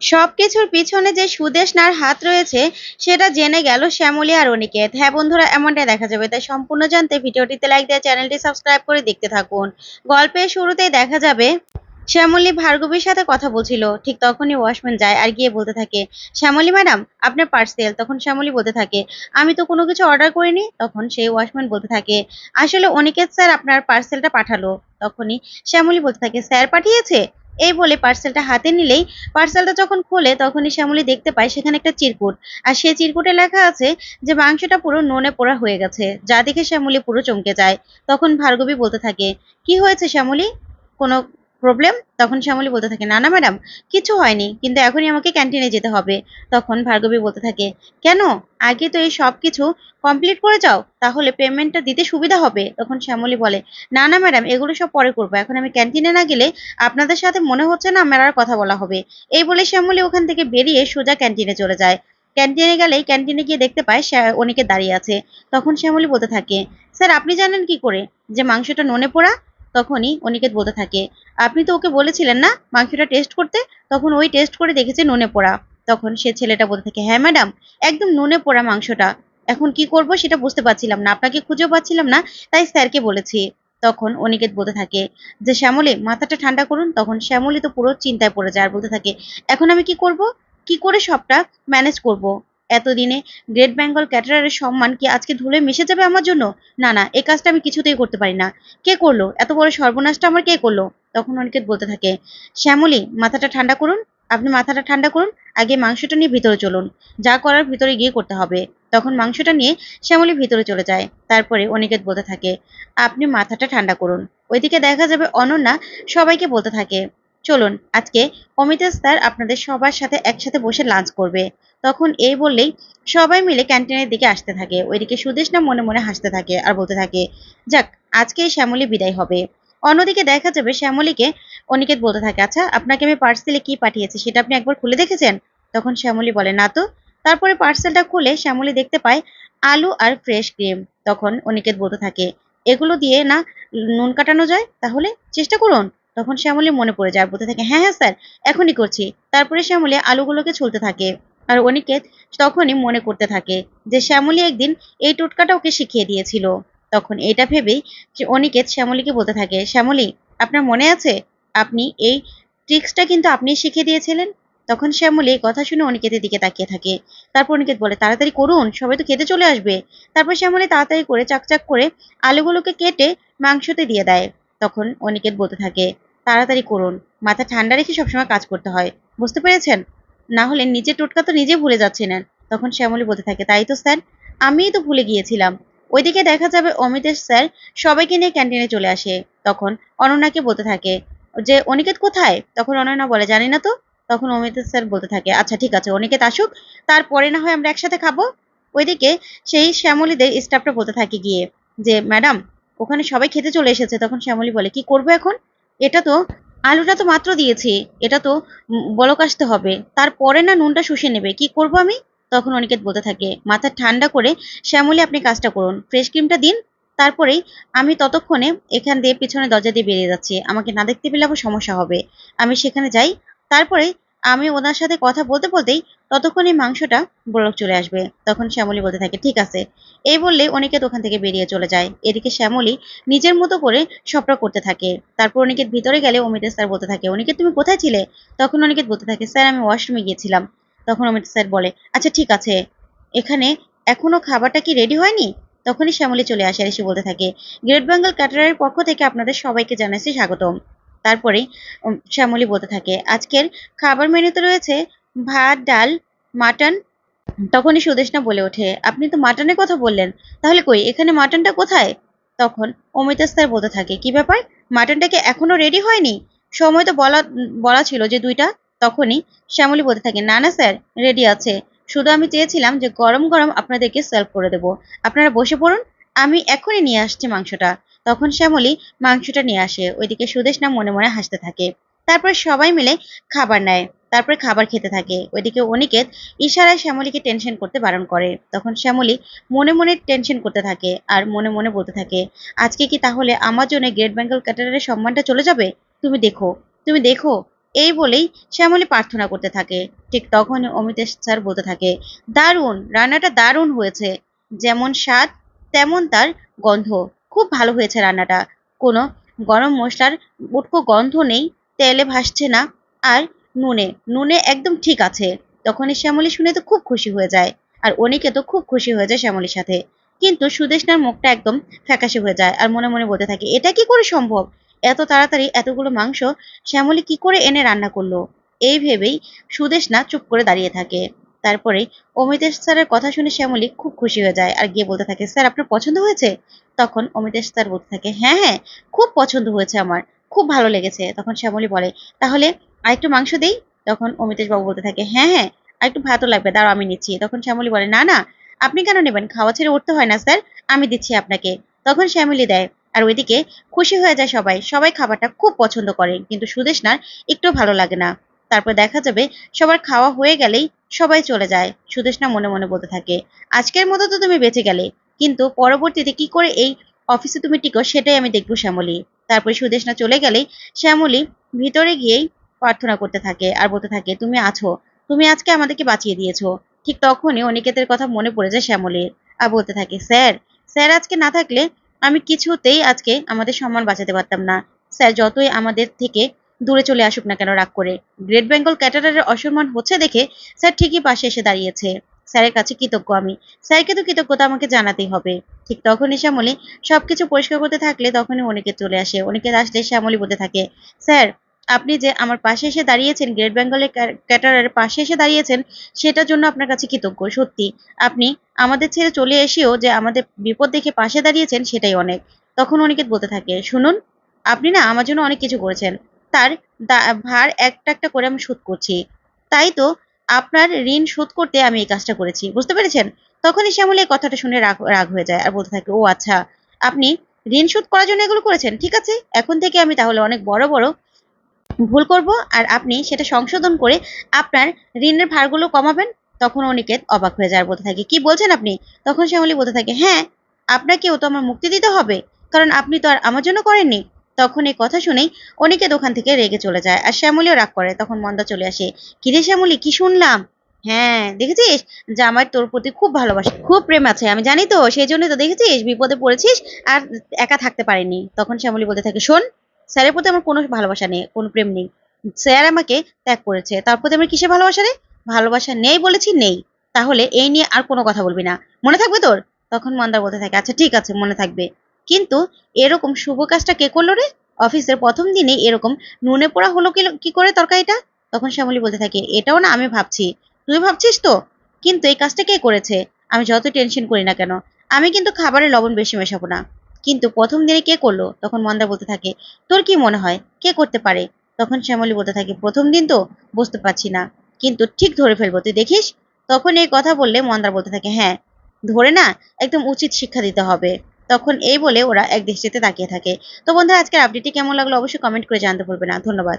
সবকিছুর পিছনে যে সুদেষ্ণার হাত রয়েছে, সেটা জেনে গেল শ্যামলী আর অনিকেত। হ্যাঁ বন্ধুরা, এমনটাই দেখা যাবে। তাই সম্পূর্ণ জানতে ভিডিওটিতে লাইক দিয়ে চ্যানেলটি সাবস্ক্রাইব করে দেখতে থাকুন। গল্পের শুরুতেই দেখা যাবে, শ্যামলী ভার্গবীর সাথে কথা বলছিল। ঠিক তখনই ওয়াশম্যান যায় আর গিয়ে বলতে থাকে, শ্যামলী ম্যাডাম, আপনার পার্সেল। তখন শ্যামলী বলতে থাকে, আমি তো কোনো কিছু অর্ডার করিনি। তখন সেই ওয়াশম্যান বলতে থাকে, আসলে অনিকেত স্যার আপনার পার্সেলটা পাঠালো। তখনই শ্যামলী বলতে থাকে স্যার পাঠিয়েছে? এই বলে পার্সেলটা হাতে নিলেই পার্সেলটা যখন খোলে তখনই শ্যামলী দেখতে পায় সেখানে একটা চিরকুট। আর সেই চিরকুটে লেখা আছে যে, মাংসটা পুরো নুনে পোড়া হয়ে গেছে। যা দেখে শ্যামলী পুরো চমকে যায়। তখন ভার্গবী বলতে থাকে, কি হয়েছে শ্যামলী? কোনো প্রবলেম তখন শ্যামলী বলতে থাকে, না না ম্যাডাম কিছু হয়নি, কিন্তু এখনই আমাকে ক্যান্টিনে যেতে হবে। তখন ভার্গবী বলতে থাকে, কেন? আগে তো এই সব কিছু কমপ্লিট করে যাও, তাহলে পেমেন্টটা দিতে সুবিধা হবে। তখন শ্যামলী বলে, না না ম্যাডাম এগুলো সব পরে করব। এখন আমি ক্যান্টিনে না গেলে আপনাদের সাথে মনে হচ্ছে না আমার আর কথা বলা হবে। এই বলে শ্যামলী ওখান থেকে বেরিয়ে সোজা ক্যান্টিনে চলে যায়। ক্যান্টিনে গেলেই ক্যান্টিনে গিয়ে দেখতে পায় অনিকে দাঁড়িয়ে আছে। তখন শ্যামলী বলতে থাকে, স্যার, আপনি জানেন কি করে? যে মাংসটা ননে পোড়া তখনই অনিকেত বলতে থাকে, আপনি তো ওকে বলেছিলেন না মাংসটা টেস্ট করতে? তখন ওই টেস্ট করে দেখেছে নুনে পোড়া। তখন সে ছেলেটা বলতে থাকে হ্যাঁ ম্যাডাম একদম নুনে পোড়া মাংসটা। এখন কি করব সেটা বুঝতে পারছিলাম না, আপনাকে খুঁজেও পাচ্ছিলাম না, তাই স্যারকে বলেছি। তখন অনিকেত বলতে থাকে, যে শ্যামলী, মাথাটা ঠান্ডা করুন। তখন শ্যামলী তো পুরো চিন্তায় পড়ে যায় আর বলতে থাকে, এখন আমি কি করব? কি করে সবটা ম্যানেজ করব? এতদিনে গ্রেট বেঙ্গল ক্যাটারারের সম্মান কি আজকে ধুলে মিশে যাবে আমার জন্য? না না এই কাজটা আমি কিছুতেই করতে পারি না। কে করল? এত বড় সর্বনাশটা আমার কে করল? তখন অনিকেত বলতে থাকে, শ্যামলী, মাথাটা ঠান্ডা করুন, আপনি মাথাটা ঠান্ডা করুন, আগে মাংসটা নিয়ে ভিতরে চলুন, যা করার ভিতরে গিয়ে করতে হবে। তখন মাংসটা নিয়ে শ্যামলী ভিতরে চলে যায়। তারপরে অনিকেত বলতে থাকে, আপনি মাথাটা ঠান্ডা করুন। ওইদিকে দেখা যাবে অনন্যা সবাইকে বলতে থাকে, চলুন, আজকে অমিতেশ স্যার আপনাদের সবার সাথে একসাথে বসে লাঞ্চ করবে। তখন এই বললেই, সবাই মিলে ক্যান্টিনের দিকে আসতে থাকে। ওইদিকে সুদেশনা মনে মনে হাসতে থাকে আর বলতে থাকে, যাক আজকে শ্যামলী বিদায় হবে। অন্যদিকে দেখা যাবে শ্যামলীকে অনিকেত বলতে থাকে আচ্ছা আপনাকে আমি পার্সেলে কি পাঠিয়েছি সেটা আপনি একবার খুলে দেখেছেন? তখন শ্যামলী বলে, না তো। তারপরে পার্সেলটা খুলে শ্যামলী দেখতে পায় আলু আর ফ্রেশ ক্রিম তখন অনিকেত বলতে থাকে, এগুলো দিয়ে না নুন কাটানো যায়? তাহলে চেষ্টা করুন। তখন শ্যামলী মনে পড়ে যায় বলতে থাকে হ্যাঁ হ্যাঁ স্যার, এখনই করছি। তারপরে শ্যামলী আলুগুলোকে ছুলতে থাকে। আর অনিকেত তখনই মনে করতে থাকে যে শ্যামলী একদিন এই টোটকাটা ওকে শিখিয়ে দিয়েছিল। তখন এটা ভেবেই যে অনিকেত শ্যামলীকে বলতে থাকে, শ্যামলী, আপনার মনে আছে? আপনি এই ট্রিক্সটা কিন্তু আপনিই শিখিয়ে দিয়েছিলেন? তখন শ্যামলী কথা শুনে অনিকেতের দিকে তাকিয়ে থাকে। তারপর অনিকেত বলে, তাড়াতাড়ি করুন, সবাই তো খেতে চলে আসবে। তারপর শ্যামলী তাড়াতাড়ি করে চাকচাক করে আলুগুলোকে কেটে মাংসতে দিয়ে দেয়। তখন অনিকেত বলতে থাকে, তাড়াতাড়ি করুন, মাথা ঠান্ডা রেখে সবসময় কাজ করতে হয়। বুঝতে পেরেছেন? না হলে নিজের টোটকা তো নিজে ভুলে যাচ্ছিলেন তখন শ্যামলী বলতে থাকে, তাই তো স্যার, আমিই তো ভুলে গিয়েছিলাম। ওইদিকে দেখা যাবে অমিতেশ স্যার সবাইকে নিয়ে ক্যান্টিনে চলে আসে। তখন অনন্যাকে বলতে থাকে, যে অনিকেত কোথায়? তখন অনন্যা বলে, জানি না তো। তখন অমিতেশ স্যার বলতে থাকে আচ্ছা ঠিক আছে, অনিকেত আসুক, তারপরে না হয় আমরা একসাথে খাব। ওইদিকে সেই শ্যামলীদের স্টাফটা বলতে থাকে গিয়ে যে, ম্যাডাম, ওখানে সবাই খেতে চলে এসেছে। তখন শ্যামলী বলে, কি করব এখন? এটা তো আলুটা তো মাত্র দিয়েছি, এটা তো বলো আসতে হবে। তারপরে না নুনটা শুষে নেবে। কি করব আমি? তখন অনিকেত বলতে থাকে, মাথা ঠান্ডা করে শ্যামলি আপনি কাজটা করুন। ফ্রেশ ক্রিমটা দিন, তারপরেই আমি ততক্ষণে এখান দিয়ে পিছনে দরজা দিয়ে বেরিয়ে যাচ্ছি। আমাকে না দেখতে পেলে আবার সমস্যা হবে। আমি সেখানে যাই, তারপরে আমি ওনার সাথে কথা বলতে বলতেই ততক্ষণে মাংসটা বলক চলে আসবে। তখন শ্যামলী বলতে থাকে, ঠিক আছে। এই বললে অনিকেত ওখান থেকে বেরিয়ে চলে যায়। এদিকে শ্যামলী নিজের মতো করে সবটা করতে থাকে। তারপর অনিকেত ভিতরে গেলে অমিতেশ স্যার বলতে থাকে, অনিকেত, তুমি কোথায় ছিলে? তখন অনিকেত বলতে থাকে, স্যার, আমি ওয়াশরুমে গিয়েছিলাম। তখন অমিত স্যার বলে আচ্ছা ঠিক আছে। এখানে এখনও খাবারটা কি রেডি হয়নি? তখনই শ্যামলী চলে আসে আর এসে বলতে থাকে, গ্রেট বেঙ্গল ক্যাটারের পক্ষ থেকে আপনাদের সবাইকে জানাচ্ছি স্বাগতম। তারপরেই শ্যামলী বলতে থাকে, আজকের খাবার মেনুতে রয়েছে ভাত, ডাল, মাটন। তখনই সুদেশনা বলে ওঠে, আপনি তো মাটনের কথা বললেন, তাহলে কই, এখানে মাটনটা কোথায়? তখন অমিতা স্যার বলতে থাকে, কি ব্যাপার? মাটনটা কি এখনও রেডি হয়নি? সময় তো বলা বলা ছিল যে দুইটা। তখনই শ্যামলী বলতে থাকে, না না, স্যার রেডি আছে। শুধু আমি চেয়েছিলাম যে গরম গরম আপনাদেরকে সার্ভ করে দেবো। আপনারা বসে পড়ুন, আমি এখনই নিয়ে আসছি মাংসটা। তখন শ্যামলী মাংসটা নিয়ে আসে। ওইদিকে সুদেশনা মনে মনে হাসতে থাকে। তারপর সবাই মিলে খাবার নেয়। তারপরে খাবার খেতে থাকে। ওইদিকে অনিকেত ইশারায় শ্যামলীকে টেনশন করতে বারণ করে। তখন শ্যামলী মনে মনে টেনশন করতে থাকে আর মনে মনে বলতে থাকে, আজকে কি তাহলে আমার জন্য গ্রেট বেঙ্গল ক্যাটারের সম্মানটা চলে যাবে? তুমি দেখো তুমি দেখো। এই বলেই শ্যামলী প্রার্থনা করতে থাকে। ঠিক তখনই অমিতেশ স্যার বলতে থাকে, দারুণ, রান্নাটা দারুণ হয়েছে। যেমন স্বাদ, তেমন তার গন্ধ। খুব ভালো হয়েছে রান্নাটা। কোনো গরম মশলার উটকো গন্ধ নেই, তেলে ভাসছে না, আর নুনে নুনে একদম ঠিক আছে। তখনই শ্যামলী শুনে তো খুব খুশি হয়ে যায়, আর অনিকে তো খুব খুশি হয়ে যায় শ্যামলীর সাথে। কিন্তু সুদেশনার মুখটা একদম ফ্যাকাশে হয়ে যায় আর মনে মনে বলতে থাকে, এটা কি করে সম্ভব? এত তাড়াতাড়ি এতগুলো মাংস শ্যামলী কি করে এনে রান্না করল? এই ভেবেই সুদেশনা চুপ করে দাঁড়িয়ে থাকে। তারপরে অমিতেশ স্যারের কথা শুনে শ্যামলী খুব খুশি হয়ে যায় আর গিয়ে বলতে থাকে, স্যার, আপনার পছন্দ হয়েছে? তখন অমিতেশ স্যার বলতে থাকে হ্যাঁ হ্যাঁ খুব পছন্দ হয়েছে আমার, খুব ভালো লেগেছে। তখন শ্যামলী বলে, তাহলে আরেকটু মাংস দেই? তখন অমিতেশ বাবু বলতে থাকে হ্যাঁ হ্যাঁ আরেকটু ভাতও লাগবে, দাঁড়াও আমি নিচ্ছি। তখন শ্যামলী বলে, না না, আপনি কেন নেবেন? খাওয়া ছেড়ে উঠতে হয় না, স্যার, আমি দিচ্ছি আপনাকে। তখন শ্যামলী দেয়, আর ওইদিকে খুশি হয়ে যায় সবাই সবাই খাবারটা খুব পছন্দ করে কিন্তু সুদেশনার একটু ভালো লাগে না। তারপর দেখা যাবে সবার খাওয়া হয়ে গেলেই সবাই চলে যায়। সুদেশনা মনে মনে বলতে থাকে, আজকের মতো তো তুমি বেঁচে গেলে, কিন্তু পরবর্তীতে কি করে এই অফিসে তুমি টিকো সেটাই আমি দেখব শ্যামলী। তারপরে সুদেশনা চলে গেলেই শ্যামলী ভিতরে গিয়েই প্রার্থনা করতে থাকে আর বলতে থাকে, তুমি আছো, তুমি আজকে আমাদেরকে বাঁচিয়ে দিয়েছ। ঠিক তখনই অনিকেতের কথা মনে পড়ে যায় শ্যামলীর আর বলতে থাকে, স্যার স্যার আজকে না থাকলে আমি কিছুতেই আজকে আমাদের সম্মান বাঁচাতে পারতাম না। স্যার, যতই আমাদের থেকে দূরে চলে আসুক না কেন, রাগ করে। গ্রেট বেঙ্গল ক্যাটারারের অসম্মান হচ্ছে দেখে স্যার ঠিকই পাশে এসে দাঁড়িয়েছে। স্যারের কাছে কৃতজ্ঞ আমি। স্যারকে তো কৃতজ্ঞতা আমাকে জানাতেই হবে। ঠিক তখনই শ্যামলী সবকিছু পরিষ্কার করতে থাকলে তখনই অনিকেত চলে আসে অনিকেত আসলে শ্যামলী বলতে থাকে, স্যার, আপনি যে আমার পাশে এসে দাঁড়িয়েছেন গ্রেট বেঙ্গলের ক্যাটারের পাশে এসে দাঁড়িয়েছেন, সেটার জন্য আপনার কাছে কৃতজ্ঞ, সত্যি। আপনি আমাদের ছেড়ে চলে এসেও যে আমাদের বিপদ দেখে পাশে দাঁড়িয়েছেন, সেটাই অনেক। তখন অনিকেত বলতে থাকে, শুনুন, আপনি না আমার জন্য অনেক কিছু করেছেন। তার ভার একটা একটা করে আমি শোধ করছি। তাই তো আপনার ঋণ শোধ করতে আমি এই কাজটা করেছি, বুঝতে পেরেছেন? তখনই শ্যামলী এই কথাটা শুনে রাগ রাগ হয়ে যায় আর বলতে থাকে, ও আচ্ছা আপনি ঋণ শোধ করার জন্য এগুলো করেছেন, ঠিক আছে? এখন থেকে আমি তাহলে অনেক বড় বড় ভুল করব আর আপনি সেটা সংশোধন করে আপনার ঋণের ভারগুলো কমাবেন। তখন অনিকেত অবাক হয়ে যায় বলতে থাকে, কি বলছেন আপনি? তখন শ্যামলী বলতে থাকে হ্যাঁ আপনাকেও তো আমার মুক্তি দিতে হবে, কারণ আপনি তো আর আমার জন্য করেননি। তখন এই কথা শুনেই অনিকেত ওখান থেকে রেগে চলে যায়। আর শ্যামলীও রাগ করে, তখন মন্দা চলে আসে, কিরে শ্যামলী, কি শুনলাম? হ্যাঁ দেখেছিস? আমার তোর প্রতি খুব ভালোবাসা, খুব প্রেম আছে, আমি জানি তো, সেই জন্যই তো দেখেছিস, বিপদে পড়েছিস আর একা থাকতে পারিনি। তখন শ্যামলী বলতে থাকে, শোন, স্যারের প্রতি আমার কোনো ভালোবাসা নেই, কোনো প্রেম নেই। স্যার আমাকে ত্যাগ করেছে, তার প্রতি আমার কিসে ভালোবাসা রে? ভালোবাসা নেই বলেছি, নেই। তাহলে এই নিয়ে আর কোনো কথা বলবি না। মনে থাকবে তোর? তখন মন্দার বলতে থাকে আচ্ছা ঠিক আছে, মনে থাকবে। কিন্তু এরকম শুভ কাজটা কে করল রে? অফিসের প্রথম দিনে এরকম নুনে পোড়া হলো কি করে তরকারিটা? তখন শ্যামলী বলতে থাকে, এটাও না আমি ভাবছি। তুই ভাবছিস তো? কিন্তু এই কাজটা কে করেছে? আমি যত টেনশন করি না কেন, আমি কিন্তু খাবারে লবণ বেশি মেশাবো না। কিন্তু প্রথম দিনে কে করল? তখন মন্দা বলতে থাকে, তোর কি মনে হয়? কে করতে পারে? তখন শ্যামলী বলতে থাকে, প্রথম দিন তো? বুঝতে পারছি না। কিন্তু ঠিক ধরে ফেলব, তুই দেখিস? তখন এই কথা বললে মন্দার বলতে থাকে হ্যাঁ ধরে না, একদম উচিত শিক্ষা দিতে হবে। তখন এই বলে ওরা এক দৃষ্টিতে তাকিয়ে থাকে। তো বন্ধুরা, আজকের আপডেটটি কেমন লাগল অবশ্যই কমেন্ট করে জানতে ভুলবে না। ধন্যবাদ।